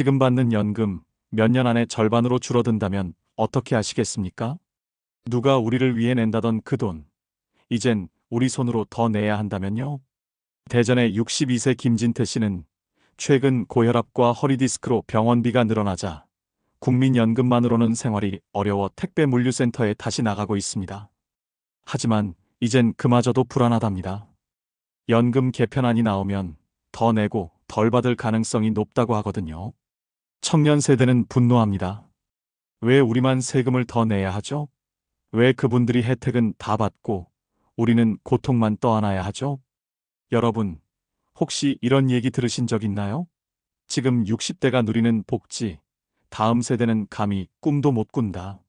지금 받는 연금 몇 년 안에 절반으로 줄어든다면 어떻게 하시겠습니까? 누가 우리를 위해 낸다던 그 돈, 이젠 우리 손으로 더 내야 한다면요? 대전의 62세 김진태 씨는 최근 고혈압과 허리디스크로 병원비가 늘어나자 국민연금만으로는 생활이 어려워 택배 물류센터에 다시 나가고 있습니다. 하지만 이젠 그마저도 불안하답니다. 연금 개편안이 나오면 더 내고 덜 받을 가능성이 높다고 하거든요. 청년 세대는 분노합니다. 왜 우리만 세금을 더 내야 하죠? 왜 그분들이 혜택은 다 받고 우리는 고통만 떠안아야 하죠? 여러분, 혹시 이런 얘기 들으신 적 있나요? 지금 60대가 누리는 복지, 다음 세대는 감히 꿈도 못 꾼다.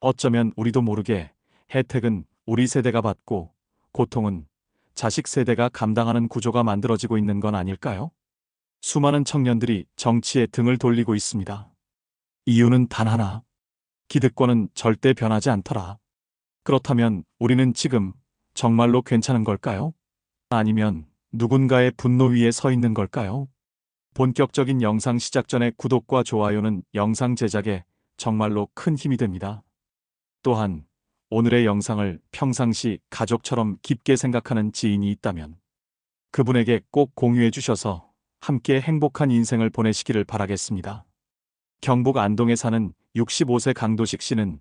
어쩌면 우리도 모르게 혜택은 우리 세대가 받고 고통은 자식 세대가 감당하는 구조가 만들어지고 있는 건 아닐까요? 수많은 청년들이 정치에 등을 돌리고 있습니다. 이유는 단 하나. 기득권은 절대 변하지 않더라. 그렇다면 우리는 지금 정말로 괜찮은 걸까요? 아니면 누군가의 분노 위에 서 있는 걸까요? 본격적인 영상 시작 전에 구독과 좋아요는 영상 제작에 정말로 큰 힘이 됩니다. 또한 오늘의 영상을 평상시 가족처럼 깊게 생각하는 지인이 있다면 그분에게 꼭 공유해 주셔서 함께 행복한 인생을 보내시기를 바라겠습니다. 경북 안동에 사는 65세 강도식 씨는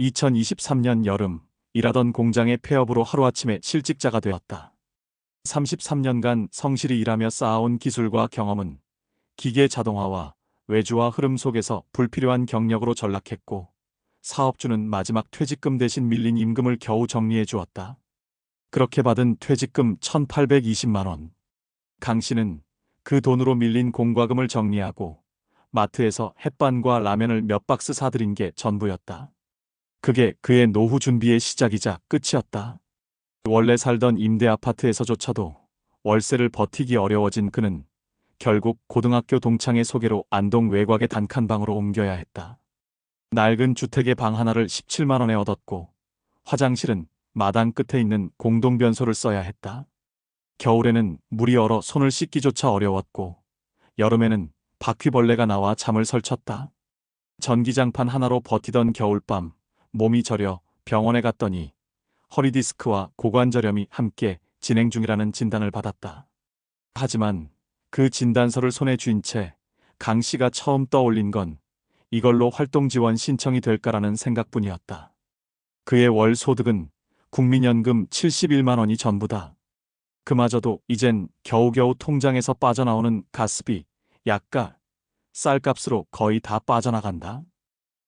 2023년 여름 일하던 공장의 폐업으로 하루아침에 실직자가 되었다. 33년간 성실히 일하며 쌓아온 기술과 경험은 기계 자동화와 외주화 흐름 속에서 불필요한 경력으로 전락했고 사업주는 마지막 퇴직금 대신 밀린 임금을 겨우 정리해 주었다. 그렇게 받은 퇴직금 1820만 원. 강 씨는 그 돈으로 밀린 공과금을 정리하고 마트에서 햇반과 라면을 몇 박스 사들인 게 전부였다. 그게 그의 노후 준비의 시작이자 끝이었다. 원래 살던 임대 아파트에서조차도 월세를 버티기 어려워진 그는 결국 고등학교 동창의 소개로 안동 외곽의 단칸방으로 옮겨야 했다. 낡은 주택의 방 하나를 17만 원에 얻었고 화장실은 마당 끝에 있는 공동변소를 써야 했다. 겨울에는 물이 얼어 손을 씻기조차 어려웠고 여름에는 바퀴벌레가 나와 잠을 설쳤다. 전기장판 하나로 버티던 겨울밤 몸이 저려 병원에 갔더니 허리디스크와 고관절염이 함께 진행 중이라는 진단을 받았다. 하지만 그 진단서를 손에 쥔 채 강 씨가 처음 떠올린 건 이걸로 활동 지원 신청이 될까라는 생각뿐이었다. 그의 월 소득은 국민연금 71만 원이 전부다. 그마저도 이젠 겨우겨우 통장에서 빠져나오는 가스비, 약가, 쌀값으로 거의 다 빠져나간다.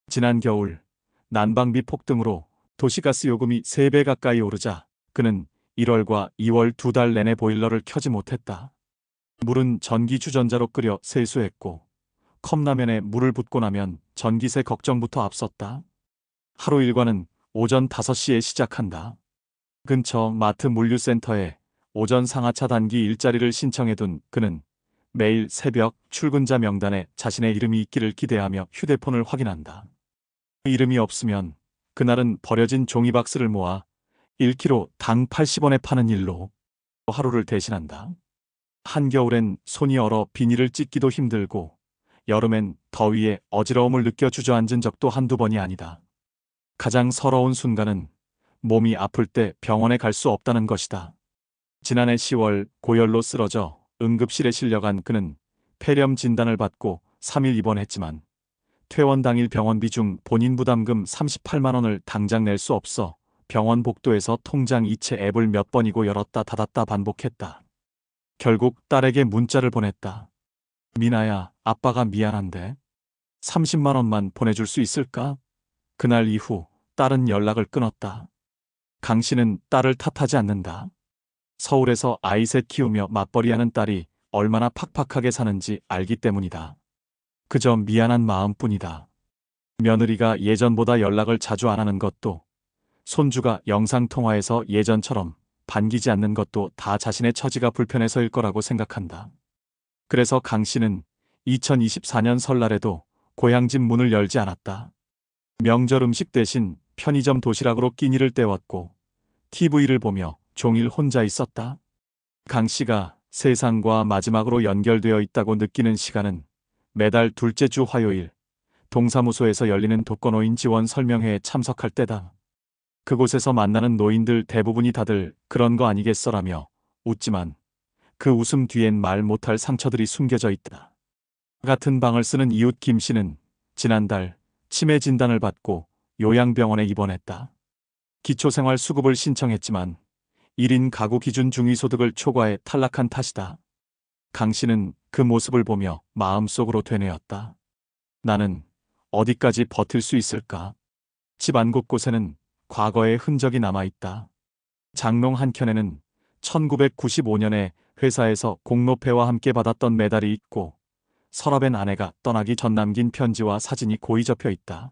지난 겨울 난방비 폭등으로 도시가스 요금이 3배 가까이 오르자 그는 1월과 2월 두 달 내내 보일러를 켜지 못했다. 물은 전기 주전자로 끓여 세수했고 컵라면에 물을 붓고 나면 전기세 걱정부터 앞섰다. 하루 일과는 오전 5시에 시작한다. 근처 마트 물류센터에 오전 상하차 단기 일자리를 신청해둔 그는 매일 새벽 출근자 명단에 자신의 이름이 있기를 기대하며 휴대폰을 확인한다. 이름이 없으면 그날은 버려진 종이박스를 모아 1kg 당 80원에 파는 일로 하루를 대신한다. 한겨울엔 손이 얼어 비닐을 찢기도 힘들고 여름엔 더위에 어지러움을 느껴 주저앉은 적도 한두 번이 아니다. 가장 서러운 순간은 몸이 아플 때 병원에 갈 수 없다는 것이다. 지난해 10월 고열로 쓰러져 응급실에 실려간 그는 폐렴 진단을 받고 3일 입원했지만 퇴원 당일 병원비 중 본인 부담금 38만 원을 당장 낼 수 없어 병원 복도에서 통장 이체 앱을 몇 번이고 열었다 닫았다 반복했다. 결국 딸에게 문자를 보냈다. 미나야, 아빠가 미안한데 30만 원만 보내줄 수 있을까? 그날 이후 딸은 연락을 끊었다. 강 씨는 딸을 탓하지 않는다. 서울에서 아이 셋 키우며 맞벌이하는 딸이 얼마나 팍팍하게 사는지 알기 때문이다. 그저 미안한 마음뿐이다. 며느리가 예전보다 연락을 자주 안 하는 것도 손주가 영상통화에서 예전처럼 반기지 않는 것도 다 자신의 처지가 불편해서일 거라고 생각한다. 그래서 강 씨는 2024년 설날에도 고향집 문을 열지 않았다. 명절 음식 대신 편의점 도시락으로 끼니를 때웠고 TV를 보며 종일 혼자 있었다. 강 씨가 세상과 마지막으로 연결되어 있다고 느끼는 시간은 매달 둘째 주 화요일 동사무소에서 열리는 독거노인 지원 설명회에 참석할 때다. 그곳에서 만나는 노인들 대부분이 다들 그런 거 아니겠어라며 웃지만 그 웃음 뒤엔 말 못할 상처들이 숨겨져 있다. 같은 방을 쓰는 이웃 김 씨는 지난달 치매 진단을 받고 요양병원에 입원했다. 기초생활 수급을 신청했지만 1인 가구 기준 중위소득을 초과해 탈락한 탓이다. 강 씨는 그 모습을 보며 마음속으로 되뇌었다. 나는 어디까지 버틸 수 있을까? 집 안 곳곳에는 과거의 흔적이 남아있다. 장롱 한켠에는 1995년에 회사에서 공로패와 함께 받았던 메달이 있고 서랍엔 아내가 떠나기 전 남긴 편지와 사진이 고이 접혀 있다.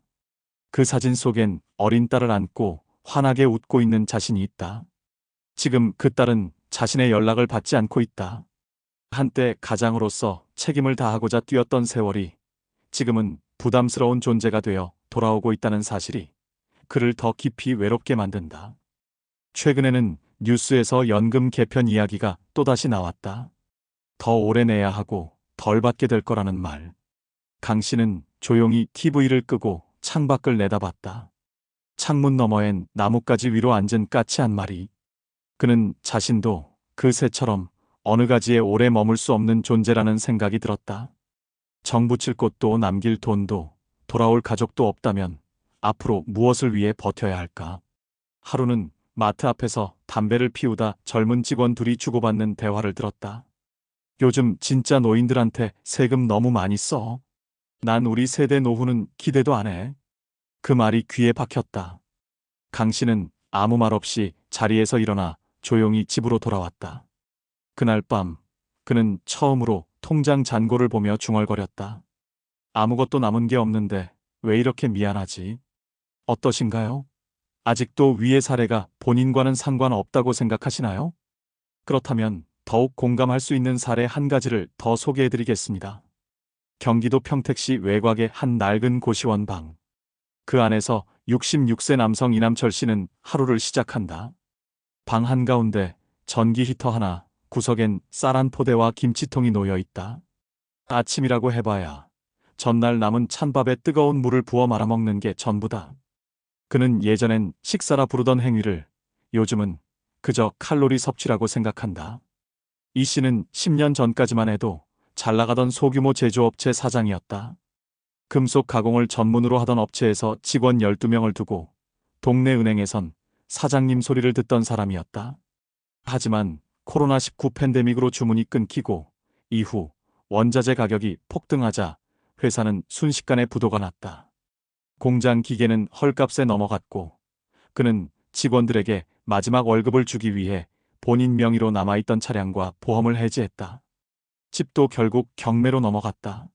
그 사진 속엔 어린 딸을 안고 환하게 웃고 있는 자신이 있다. 지금 그 딸은 자신의 연락을 받지 않고 있다. 한때 가장으로서 책임을 다하고자 뛰었던 세월이 지금은 부담스러운 존재가 되어 돌아오고 있다는 사실이 그를 더 깊이 외롭게 만든다. 최근에는 뉴스에서 연금 개편 이야기가 또다시 나왔다. 더 오래 내야 하고 덜 받게 될 거라는 말. 강 씨는 조용히 TV를 끄고 창밖을 내다봤다. 창문 너머엔 나뭇가지 위로 앉은 까치 한 마리. 그는 자신도 그 새처럼 어느 가지에 오래 머물 수 없는 존재라는 생각이 들었다. 정붙일 곳도 남길 돈도 돌아올 가족도 없다면 앞으로 무엇을 위해 버텨야 할까? 하루는 마트 앞에서 담배를 피우다 젊은 직원 둘이 주고받는 대화를 들었다. 요즘 진짜 노인들한테 세금 너무 많이 써. 난 우리 세대 노후는 기대도 안 해. 그 말이 귀에 박혔다. 강 씨는 아무 말 없이 자리에서 일어나 조용히 집으로 돌아왔다. 그날 밤 그는 처음으로 통장 잔고를 보며 중얼거렸다. 아무것도 남은 게 없는데 왜 이렇게 미안하지? 어떠신가요? 아직도 위의 사례가 본인과는 상관없다고 생각하시나요? 그렇다면 더욱 공감할 수 있는 사례 한 가지를 더 소개해 드리겠습니다. 경기도 평택시 외곽의 한 낡은 고시원 방. 그 안에서 66세 남성 이남철 씨는 하루를 시작한다. 방 한가운데 전기 히터 하나, 구석엔 쌀 한 포대와 김치통이 놓여 있다. 아침이라고 해봐야 전날 남은 찬밥에 뜨거운 물을 부어 말아먹는 게 전부다. 그는 예전엔 식사라 부르던 행위를 요즘은 그저 칼로리 섭취라고 생각한다. 이 씨는 10년 전까지만 해도 잘 나가던 소규모 제조업체 사장이었다. 금속 가공을 전문으로 하던 업체에서 직원 12명을 두고 동네 은행에선 사장님 소리를 듣던 사람이었다. 하지만 코로나19 팬데믹으로 주문이 끊기고 이후 원자재 가격이 폭등하자 회사는 순식간에 부도가 났다. 공장 기계는 헐값에 넘어갔고 그는 직원들에게 마지막 월급을 주기 위해 본인 명의로 남아있던 차량과 보험을 해지했다. 집도 결국 경매로 넘어갔다.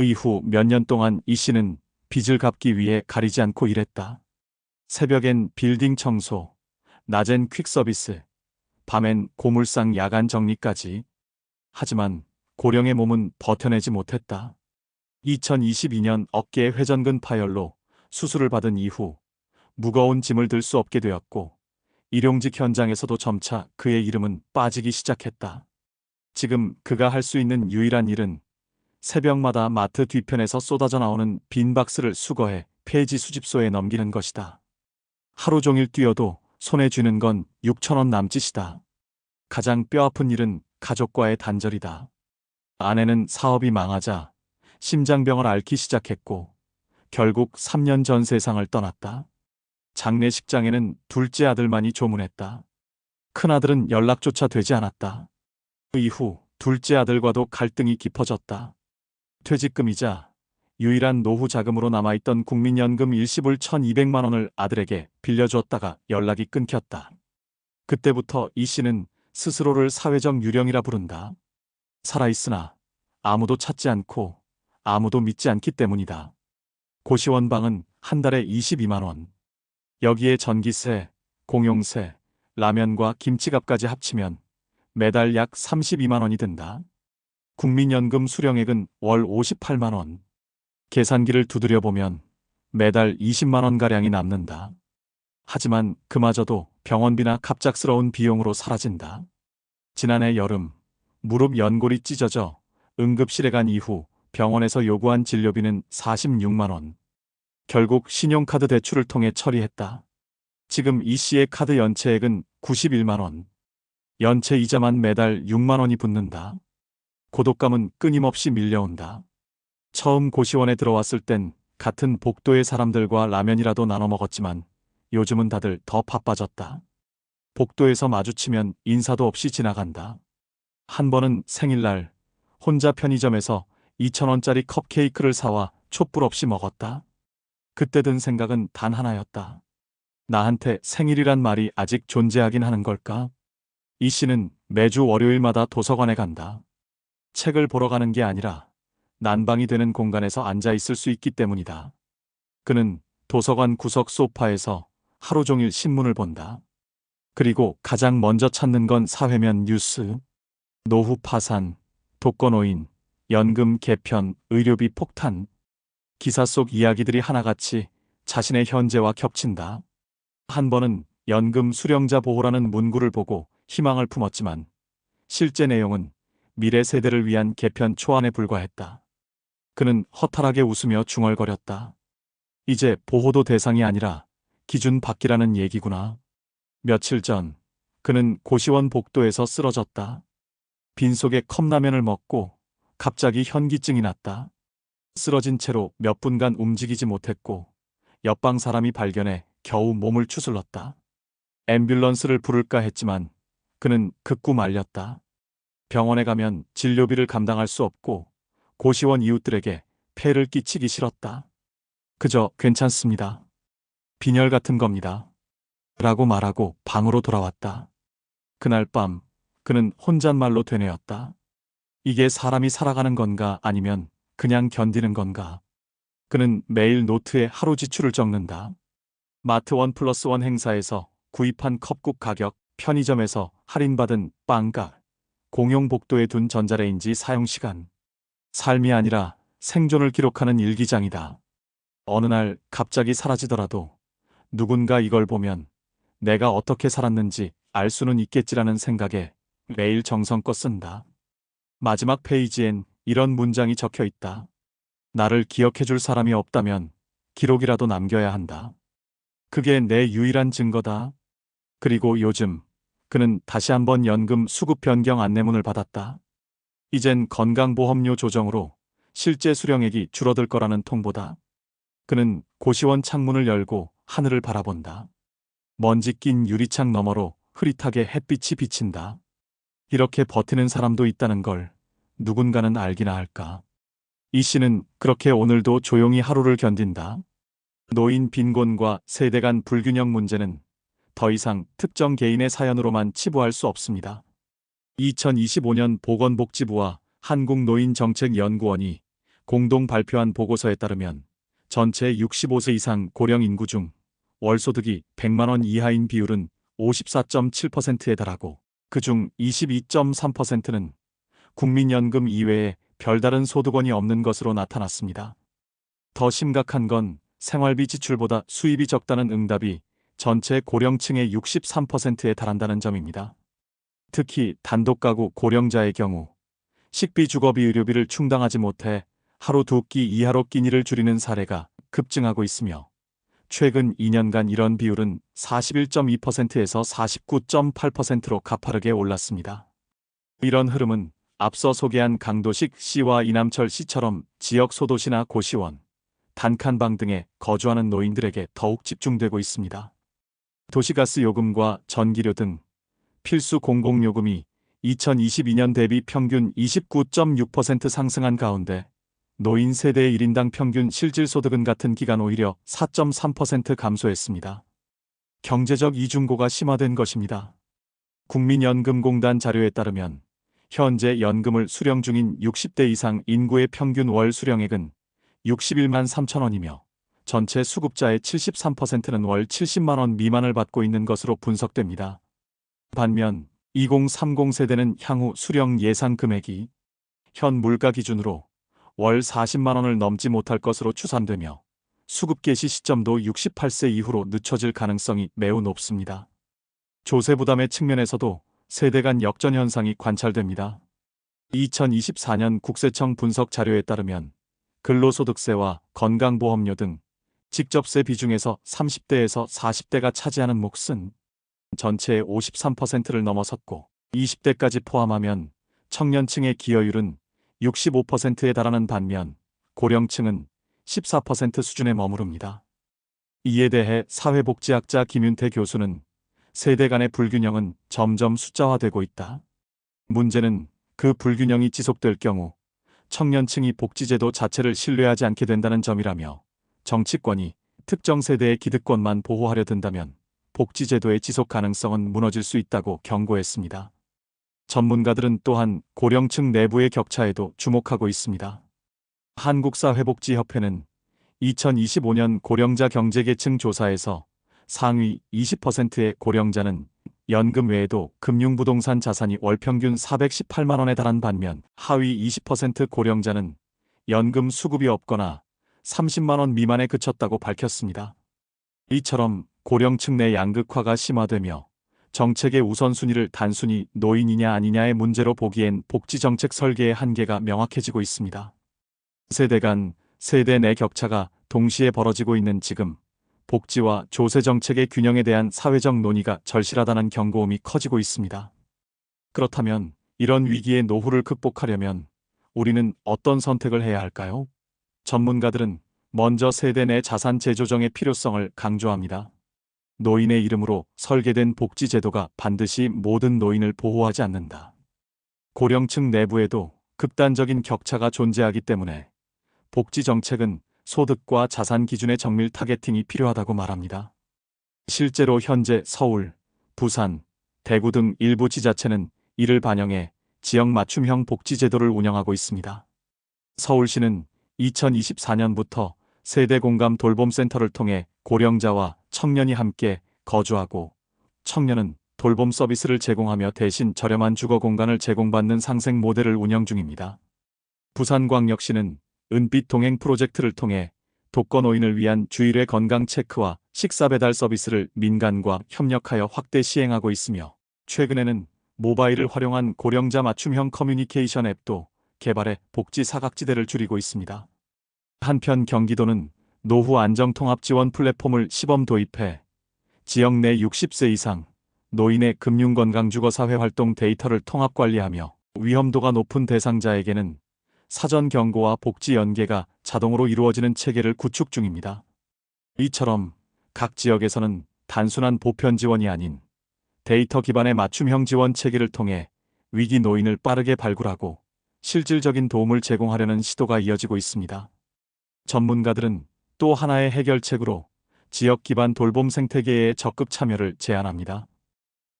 이후 몇 년 동안 이 씨는 빚을 갚기 위해 가리지 않고 일했다. 새벽엔 빌딩 청소, 낮엔 퀵 서비스, 밤엔 고물상 야간 정리까지. 하지만 고령의 몸은 버텨내지 못했다. 2022년 어깨 회전근 파열로 수술을 받은 이후 무거운 짐을 들 수 없게 되었고 일용직 현장에서도 점차 그의 이름은 빠지기 시작했다. 지금 그가 할 수 있는 유일한 일은 새벽마다 마트 뒤편에서 쏟아져 나오는 빈 박스를 수거해 폐지 수집소에 넘기는 것이다. 하루 종일 뛰어도 손에 쥐는 건 6천원 남짓이다. 가장 뼈아픈 일은 가족과의 단절이다. 아내는 사업이 망하자 심장병을 앓기 시작했고 결국 3년 전 세상을 떠났다. 장례식장에는 둘째 아들만이 조문했다. 큰아들은 연락조차 되지 않았다. 그 이후 둘째 아들과도 갈등이 깊어졌다. 퇴직금이자 유일한 노후 자금으로 남아있던 국민연금 일시불 1200만 원을 아들에게 빌려주었다가 연락이 끊겼다. 그때부터 이 씨는 스스로를 사회적 유령이라 부른다. 살아있으나 아무도 찾지 않고 아무도 믿지 않기 때문이다. 고시원방은 한 달에 22만 원. 여기에 전기세, 공용세, 라면과 김치값까지 합치면 매달 약 32만 원이 든다. 국민연금 수령액은 월 58만 원. 계산기를 두드려 보면 매달 20만 원가량이 남는다. 하지만 그마저도 병원비나 갑작스러운 비용으로 사라진다. 지난해 여름 무릎 연골이 찢어져 응급실에 간 이후 병원에서 요구한 진료비는 46만 원. 결국 신용카드 대출을 통해 처리했다. 지금 이 씨의 카드 연체액은 91만 원. 연체 이자만 매달 6만 원이 붙는다. 고독감은 끊임없이 밀려온다. 처음 고시원에 들어왔을 땐 같은 복도의 사람들과 라면이라도 나눠 먹었지만 요즘은 다들 더 바빠졌다. 복도에서 마주치면 인사도 없이 지나간다. 한 번은 생일날 혼자 편의점에서 2,000원짜리 컵케이크를 사와 촛불 없이 먹었다. 그때 든 생각은 단 하나였다. 나한테 생일이란 말이 아직 존재하긴 하는 걸까? 이 씨는 매주 월요일마다 도서관에 간다. 책을 보러 가는 게 아니라 난방이 되는 공간에서 앉아 있을 수 있기 때문이다. 그는 도서관 구석 소파에서 하루 종일 신문을 본다. 그리고 가장 먼저 찾는 건 사회면 뉴스. 노후 파산, 독거노인, 연금 개편, 의료비 폭탄. 기사 속 이야기들이 하나같이 자신의 현재와 겹친다. 한 번은 연금 수령자 보호라는 문구를 보고 희망을 품었지만 실제 내용은 미래 세대를 위한 개편 초안에 불과했다. 그는 허탈하게 웃으며 중얼거렸다. 이제 보호도 대상이 아니라 기준 밖이라는 얘기구나. 며칠 전 그는 고시원 복도에서 쓰러졌다. 빈속에 컵라면을 먹고 갑자기 현기증이 났다. 쓰러진 채로 몇 분간 움직이지 못했고 옆방 사람이 발견해 겨우 몸을 추슬렀다. 앰뷸런스를 부를까 했지만 그는 극구 말렸다. 병원에 가면 진료비를 감당할 수 없고 고시원 이웃들에게 폐를 끼치기 싫었다. 그저 괜찮습니다. 빈혈 같은 겁니다. 라고 말하고 방으로 돌아왔다. 그날 밤 그는 혼잣말로 되뇌었다. 이게 사람이 살아가는 건가 아니면 그냥 견디는 건가. 그는 매일 노트에 하루 지출을 적는다. 마트 원 플러스 원 행사에서 구입한 컵국 가격, 편의점에서 할인받은 빵가, 공용 복도에 둔 전자레인지 사용 시간. 삶이 아니라 생존을 기록하는 일기장이다. 어느 날 갑자기 사라지더라도 누군가 이걸 보면 내가 어떻게 살았는지 알 수는 있겠지라는 생각에 매일 정성껏 쓴다. 마지막 페이지엔 이런 문장이 적혀 있다. 나를 기억해 줄 사람이 없다면 기록이라도 남겨야 한다. 그게 내 유일한 증거다. 그리고 요즘 그는 다시 한번 연금 수급 변경 안내문을 받았다. 이젠 건강보험료 조정으로 실제 수령액이 줄어들 거라는 통보다. 그는 고시원 창문을 열고 하늘을 바라본다. 먼지 낀 유리창 너머로 흐릿하게 햇빛이 비친다. 이렇게 버티는 사람도 있다는 걸 누군가는 알기나 할까. 이 씨는 그렇게 오늘도 조용히 하루를 견딘다. 노인 빈곤과 세대 간 불균형 문제는 더 이상 특정 개인의 사연으로만 치부할 수 없습니다. 2025년 보건복지부와 한국노인정책연구원이 공동 발표한 보고서에 따르면 전체 65세 이상 고령 인구 중 월소득이 100만 원 이하인 비율은 54.7%에 달하고 그중 22.3%는 국민연금 이외에 별다른 소득원이 없는 것으로 나타났습니다. 더 심각한 건 생활비 지출보다 수입이 적다는 응답이 전체 고령층의 63%에 달한다는 점입니다. 특히 단독 가구 고령자의 경우 식비 주거비 의료비를 충당하지 못해 하루 두 끼 이하로 끼니를 줄이는 사례가 급증하고 있으며 최근 2년간 이런 비율은 41.2%에서 49.8%로 가파르게 올랐습니다. 이런 흐름은 앞서 소개한 강도식 씨와 이남철 씨처럼 지역 소도시나 고시원, 단칸방 등에 거주하는 노인들에게 더욱 집중되고 있습니다. 도시가스 요금과 전기료 등 필수 공공요금이 2022년 대비 평균 29.6% 상승한 가운데 노인 세대의 1인당 평균 실질소득은 같은 기간 오히려 4.3% 감소했습니다. 경제적 이중고가 심화된 것입니다. 국민연금공단 자료에 따르면 현재 연금을 수령 중인 60대 이상 인구의 평균 월 수령액은 61만 3천 원이며 전체 수급자의 73%는 월 70만 원 미만을 받고 있는 것으로 분석됩니다. 반면 2030 세대는 향후 수령 예상 금액이 현 물가 기준으로 월 40만 원을 넘지 못할 것으로 추산되며 수급 개시 시점도 68세 이후로 늦춰질 가능성이 매우 높습니다. 조세 부담의 측면에서도 세대 간 역전 현상이 관찰됩니다. 2024년 국세청 분석 자료에 따르면 근로소득세와 건강보험료 등 직접세 비중에서 30대에서 40대가 차지하는 몫은 전체의 53%를 넘어섰고 20대까지 포함하면 청년층의 기여율은 65%에 달하는 반면 고령층은 14% 수준에 머무릅니다. 이에 대해 사회복지학자 김윤태 교수는 세대 간의 불균형은 점점 숫자화되고 있다. 문제는 그 불균형이 지속될 경우 청년층이 복지제도 자체를 신뢰하지 않게 된다는 점이라며 정치권이 특정 세대의 기득권만 보호하려 든다면 복지제도의 지속 가능성은 무너질 수 있다고 경고했습니다. 전문가들은 또한 고령층 내부의 격차에도 주목하고 있습니다. 한국사회복지협회는 2025년 고령자 경제계층 조사에서 상위 20%의 고령자는 연금 외에도 금융부동산 자산이 월 평균 418만 원에 달한 반면 하위 20% 고령자는 연금 수급이 없거나 30만 원 미만에 그쳤다고 밝혔습니다. 이처럼 고령층 내 양극화가 심화되며 정책의 우선순위를 단순히 노인이냐 아니냐의 문제로 보기엔 복지정책 설계의 한계가 명확해지고 있습니다. 세대 간, 세대 내 격차가 동시에 벌어지고 있는 지금 복지와 조세 정책의 균형에 대한 사회적 논의가 절실하다는 경고음이 커지고 있습니다. 그렇다면 이런 위기의 노후를 극복하려면 우리는 어떤 선택을 해야 할까요? 전문가들은 먼저 세대 내 자산 재조정의 필요성을 강조합니다. 노인의 이름으로 설계된 복지제도가 반드시 모든 노인을 보호하지 않는다. 고령층 내부에도 극단적인 격차가 존재하기 때문에 복지 정책은 소득과 자산 기준의 정밀 타겟팅이 필요하다고 말합니다. 실제로 현재 서울, 부산, 대구 등 일부 지자체는 이를 반영해 지역 맞춤형 복지제도를 운영하고 있습니다. 서울시는 2024년부터 세대 공감 돌봄센터를 통해 고령자와 청년이 함께 거주하고 청년은 돌봄 서비스를 제공하며 대신 저렴한 주거 공간을 제공받는 상생 모델을 운영 중입니다. 부산광역시는 은빛 동행 프로젝트를 통해 독거노인을 위한 주일의 건강 체크와 식사 배달 서비스를 민간과 협력하여 확대 시행하고 있으며 최근에는 모바일을 활용한 고령자 맞춤형 커뮤니케이션 앱도 개발해 복지 사각지대를 줄이고 있습니다. 한편 경기도는 노후 안정 통합 지원 플랫폼을 시범 도입해 지역 내 60세 이상 노인의 금융건강주거사회 활동 데이터를 통합 관리하며 위험도가 높은 대상자에게는 사전 경고와 복지 연계가 자동으로 이루어지는 체계를 구축 중입니다. 이처럼 각 지역에서는 단순한 보편 지원이 아닌 데이터 기반의 맞춤형 지원 체계를 통해 위기 노인을 빠르게 발굴하고 실질적인 도움을 제공하려는 시도가 이어지고 있습니다. 전문가들은 또 하나의 해결책으로 지역 기반 돌봄 생태계의 적극 참여를 제안합니다.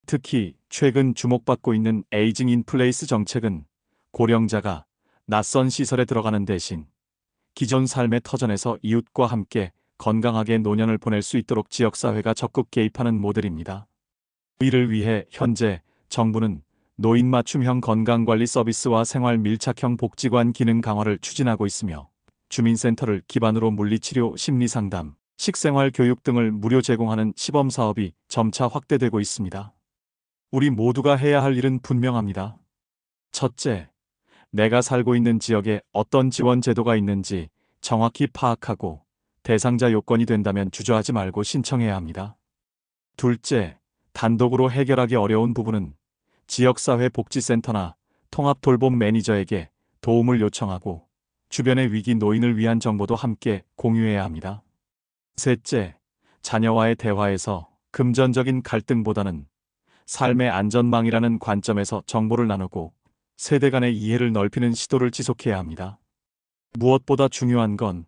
특히 최근 주목받고 있는 에이징 인 플레이스 정책은 고령자가 낯선 시설에 들어가는 대신 기존 삶의 터전에서 이웃과 함께 건강하게 노년을 보낼 수 있도록 지역사회가 적극 개입하는 모델입니다. 이를 위해 현재 정부는 노인 맞춤형 건강관리 서비스와 생활 밀착형 복지관 기능 강화를 추진하고 있으며 주민센터를 기반으로 물리치료, 심리상담, 식생활 교육 등을 무료 제공하는 시범 사업이 점차 확대되고 있습니다. 우리 모두가 해야 할 일은 분명합니다. 첫째, 내가 살고 있는 지역에 어떤 지원 제도가 있는지 정확히 파악하고 대상자 요건이 된다면 주저하지 말고 신청해야 합니다. 둘째, 단독으로 해결하기 어려운 부분은 지역사회 복지센터나 통합 돌봄 매니저에게 도움을 요청하고 주변의 위기 노인을 위한 정보도 함께 공유해야 합니다. 셋째, 자녀와의 대화에서 금전적인 갈등보다는 삶의 안전망이라는 관점에서 정보를 나누고 세대 간의 이해를 넓히는 시도를 지속해야 합니다. 무엇보다 중요한 건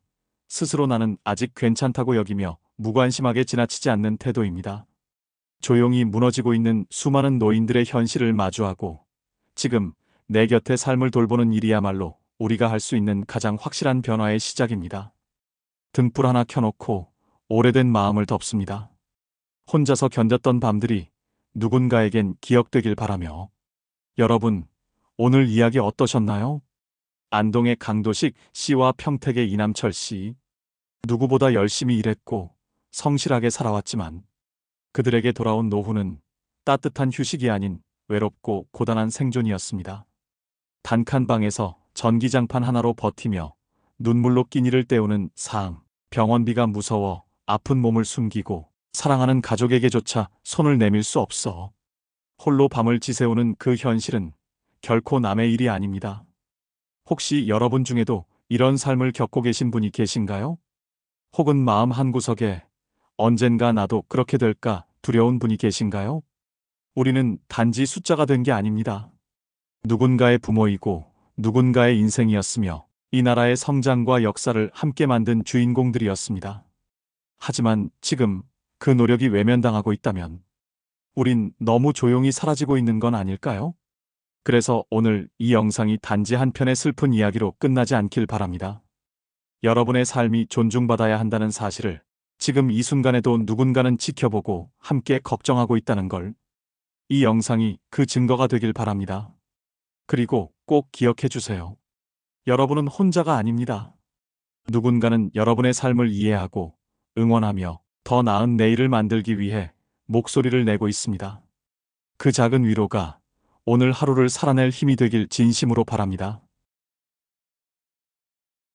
스스로 나는 아직 괜찮다고 여기며 무관심하게 지나치지 않는 태도입니다. 조용히 무너지고 있는 수많은 노인들의 현실을 마주하고 지금 내 곁에 삶을 돌보는 일이야말로 우리가 할 수 있는 가장 확실한 변화의 시작입니다. 등불 하나 켜놓고 오래된 마음을 덮습니다. 혼자서 견뎠던 밤들이 누군가에겐 기억되길 바라며 여러분 오늘 이야기 어떠셨나요? 안동의 강도식 씨와 평택의 이남철 씨. 누구보다 열심히 일했고 성실하게 살아왔지만 그들에게 돌아온 노후는 따뜻한 휴식이 아닌 외롭고 고단한 생존이었습니다. 단칸 방에서 전기장판 하나로 버티며 눈물로 끼니를 때우는 삶. 병원비가 무서워 아픈 몸을 숨기고 사랑하는 가족에게조차 손을 내밀 수 없어. 홀로 밤을 지새우는 그 현실은 결코 남의 일이 아닙니다. 혹시 여러분 중에도 이런 삶을 겪고 계신 분이 계신가요? 혹은 마음 한구석에 언젠가 나도 그렇게 될까 두려운 분이 계신가요? 우리는 단지 숫자가 된 게 아닙니다. 누군가의 부모이고 누군가의 인생이었으며 이 나라의 성장과 역사를 함께 만든 주인공들이었습니다. 하지만 지금 그 노력이 외면당하고 있다면 우린 너무 조용히 사라지고 있는 건 아닐까요? 그래서 오늘 이 영상이 단지 한 편의 슬픈 이야기로 끝나지 않길 바랍니다. 여러분의 삶이 존중받아야 한다는 사실을 지금 이 순간에도 누군가는 지켜보고 함께 걱정하고 있다는 걸. 이 영상이 그 증거가 되길 바랍니다. 그리고 꼭 기억해 주세요. 여러분은 혼자가 아닙니다. 누군가는 여러분의 삶을 이해하고 응원하며 더 나은 내일을 만들기 위해 목소리를 내고 있습니다. 그 작은 위로가 오늘 하루를 살아낼 힘이 되길 진심으로 바랍니다.